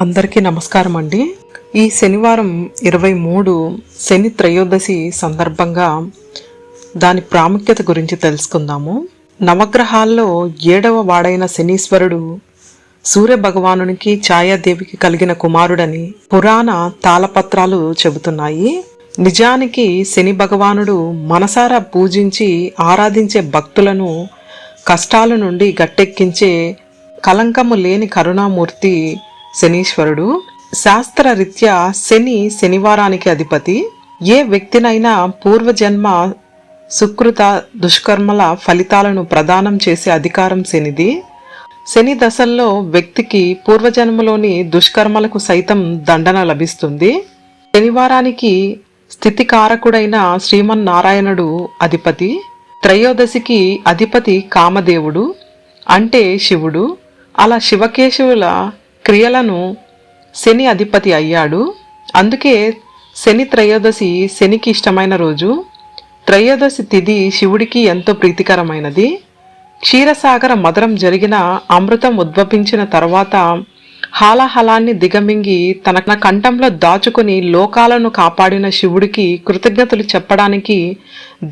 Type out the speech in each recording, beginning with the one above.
అందరికీ నమస్కారం అండి. ఈ శనివారం ఇరవై మూడు శని త్రయోదశి సందర్భంగా దాని ప్రాముఖ్యత గురించి తెలుసుకుందాము. నవగ్రహాల్లో ఏడవ వాడైన శనీశ్వరుడు సూర్య భగవానునికి ఛాయాదేవికి కలిగిన కుమారుడని పురాణ తాళపత్రాలు చెబుతున్నాయి. నిజానికి శని భగవానుడు మనసారా పూజించి ఆరాధించే భక్తులను కష్టాల నుండి గట్టెక్కించే కలంకము లేని కరుణామూర్తి శనీశ్వరుడు శాస్త్రరీత్యా శని శనివారానికి అధిపతి. ఏ వ్యక్తినైనా పూర్వజన్మ సుకృత దుష్కర్మల ఫలితాలను ప్రదానం చేసే అధికారం శనిది. శని దశల్లో వ్యక్తికి పూర్వజన్మలోని దుష్కర్మలకు సైతం దండన లభిస్తుంది. శనివారానికి స్థితికారకుడైన శ్రీమన్నారాయణుడు అధిపతి. త్రయోదశికి అధిపతి కామదేవుడు అంటే శివుడు. అలా శివకేశవుల క్రియలను శని అధిపతి అయ్యాడు. అందుకే శని త్రయోదశి శనికి ఇష్టమైన రోజు. త్రయోదశి తిథి శివుడికి ఎంతో ప్రీతికరమైనది. క్షీరసాగర మధురం జరిగిన అమృతం ఉద్భవించిన తర్వాత హాలాహలాన్ని దిగమింగి తన కంఠంలో దాచుకుని లోకాలను కాపాడిన శివుడికి కృతజ్ఞతలు చెప్పడానికి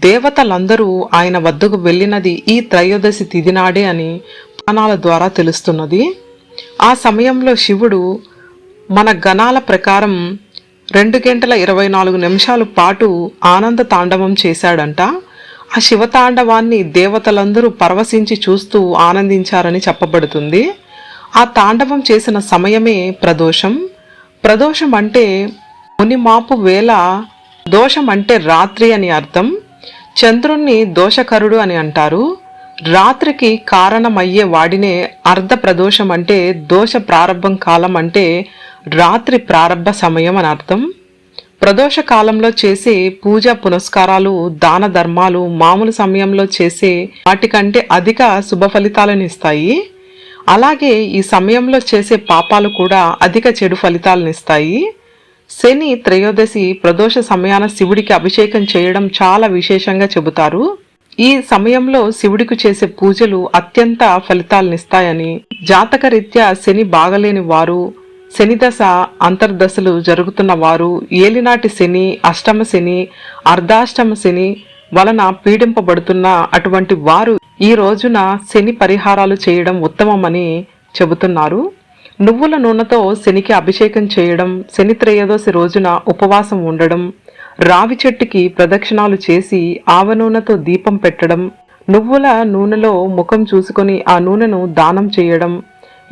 దేవతలందరూ ఆయన వద్దకు వెళ్ళినది ఈ త్రయోదశి తిథి నాడే అని పురాణాల ద్వారా తెలుస్తున్నది. ఆ సమయంలో శివుడు మన గణాల ప్రకారం రెండు గంటల ఇరవై నాలుగు నిమిషాల పాటు ఆనంద తాండవం చేశాడంట. ఆ శివతాండవాన్ని దేవతలందరూ పరవశించి చూస్తూ ఆనందించారని చెప్పబడుతుంది. ఆ తాండవం చేసిన సమయమే ప్రదోషం. ప్రదోషం అంటే మునిమాపు వేళ దోషం అంటే రాత్రి అని అర్థం. చంద్రుణ్ణి దోషకరుడు అని అంటారు. రాత్రికి కారణమయ్యే వాడినే అర్ధ ప్రదోషం అంటే దోష ప్రారంభం కాలం అంటే రాత్రి ప్రారంభ సమయం అని అర్థం. ప్రదోష కాలంలో చేసే పూజ పునస్కారాలు దాన ధర్మాలు మామూలు సమయంలో చేసే వాటికంటే అధిక శుభ ఫలితాలను ఇస్తాయి. అలాగే ఈ సమయంలో చేసే పాపాలు కూడా అధిక చెడు ఫలితాలను ఇస్తాయి. శని త్రయోదశి ప్రదోష సమయాన శివుడికి అభిషేకం చేయడం చాలా విశేషంగా చెబుతారు. ఈ సమయంలో శివుడికి చేసే పూజలు అత్యంత ఫలితాలనిస్తాయని జాతకరీత్యా శని బాగలేని వారు శని దశ అంతర్దశలు జరుగుతున్న వారు ఏలినాటి శని అష్టమ శని అర్ధాష్టమ శని వలన పీడింపబడుతున్న అటువంటి వారు ఈ రోజున శని పరిహారాలు చేయడం ఉత్తమమని చెబుతున్నారు. నువ్వుల నూనెతో శనికి అభిషేకం చేయడం శని త్రయోదశి రోజున ఉపవాసం ఉండడం రావి చెట్టుకి ప్రదక్షిణాలు చేసి ఆవనూనెతో దీపం పెట్టడం నువ్వుల నూనెలో ముఖం చూసుకొని ఆ నూనెను దానం చేయడం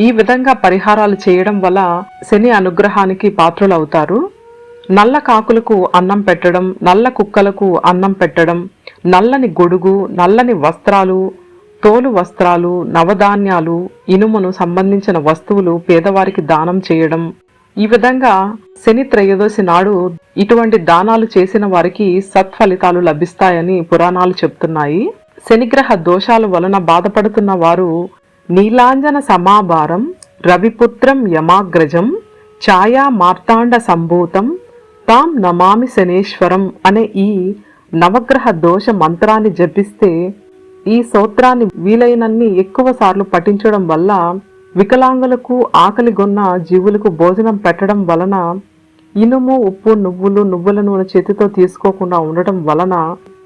ఈ విధంగా పరిహారాలు చేయడం వల్ల శని అనుగ్రహానికి పాత్రులవుతారు. నల్ల కాకులకు అన్నం పెట్టడం నల్ల కుక్కలకు అన్నం పెట్టడం నల్లని గొడుగు నల్లని వస్త్రాలు తోలు వస్త్రాలు నవధాన్యాలు ఇనుమును సంబంధించిన వస్తువులు పేదవారికి దానం చేయడం ఈ విధంగా శని త్రయోదశి నాడు ఇటువంటి దానాలు చేసిన వారికి సత్ఫలితాలు లభిస్తాయని పురాణాలు చెప్తున్నాయి. శనిగ్రహ దోషాల వలన బాధపడుతున్న వారు నీలాంజన సమాభారం రవిపుత్రం యమాగ్రజం ఛాయా మార్తాండ సంభూతం తాం నమామి శనేశ్వరం అనే ఈ నవగ్రహ దోష మంత్రాన్ని జపిస్తే ఈ సూత్రాన్ని వీలైనన్ని ఎక్కువ సార్లు పఠించడం వల్ల వికలాంగులకు ఆకలిగొన్న జీవులకు భోజనం పెట్టడం వలన ఇనుము ఉప్పు నువ్వులు నువ్వుల నూనె చేతితో తీసుకోకుండా ఉండటం వలన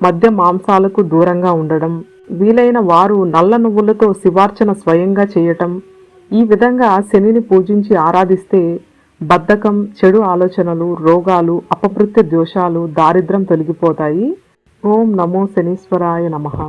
మధ్య మాంసాలకు దూరంగా ఉండడం. వీలైన వారు నల్ల నువ్వులతో శివార్చన స్వయంగా చేయటం. ఈ విధంగా శనిని పూజించి ఆరాధిస్తే బద్ధకం చెడు ఆలోచనలు రోగాలు అపభృత్య దోషాలు దారిద్రం తొలగిపోతాయి. ఓం నమో శనీశ్వరాయ నమః.